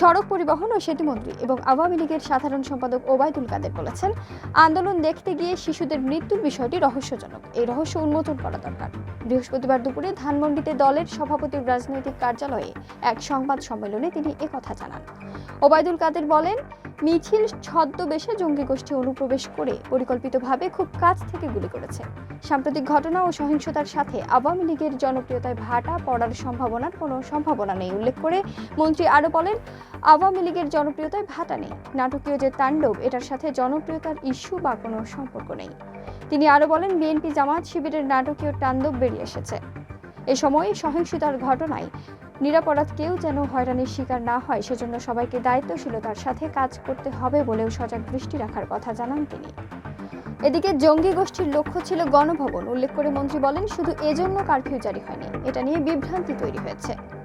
সড়ক পরিবহন ও সেতুমন্ত্রী এবং আওয়ামী লীগের সাধারণ সম্পাদক ওবায়দুল কাদের বলেছেন, আন্দোলন দেখতে গিয়ে শিশুদের মৃত্যুর বিষয়টি রহস্যজনক। এই রহস্য উন্মোচন করা দরকার। বৃহস্পতিবার দুপুরে ধানমন্ডিতে দলের সভাপতির রাজনৈতিক কার্যালয়ে এক সংবাদ সম্মেলনে তিনি একথা জানান। ওবায়দুল কাদের বলেন, মিছিল ছদ্মবেশে জঙ্গি গোষ্ঠী অনুপ্রবেশ করে পরিকল্পিতভাবে খুব কাছ থেকে গুলি করেছে। সাম্প্রতিক ঘটনা ও সহিংসতার সাথে আওয়ামী লীগের জনপ্রিয়তায় ভাটা পড়ার সম্ভাবনার কোনো সম্ভাবনা নেই, উল্লেখ করে মন্ত্রী আরও বলেন আওয়ামী লীগের জনপ্রিয়তায় ভাটা নেই। নাটকীয় যে তাণ্ডব, এটার সাথে জনপ্রিয়তার ইস্যু বা কোনো সম্পর্ক নেই। তিনি আরও বলেন, বিএনপি জামাত শিবিরের নাটকীয় তাণ্ডব বেরিয়ে এসেছে। এ সময় সহিংসতার ঘটনায় নিরাপরাধ কেউ যেন হয়রানির শিকার না হয়, সেজন্য সবাইকে দায়িত্বশীলতার সাথে কাজ করতে হবে বলেও সজাগ দৃষ্টি রাখার কথা জানান তিনি। এদিকে জঙ্গি গোষ্ঠীর লক্ষ্য ছিল গণভবন। উল্লেখ করে মন্ত্রী বলেন, শুধু এজন্য কারফিউ জারি হয়নি, এটা নিয়ে বিভ্রান্তি তৈরি হয়েছে।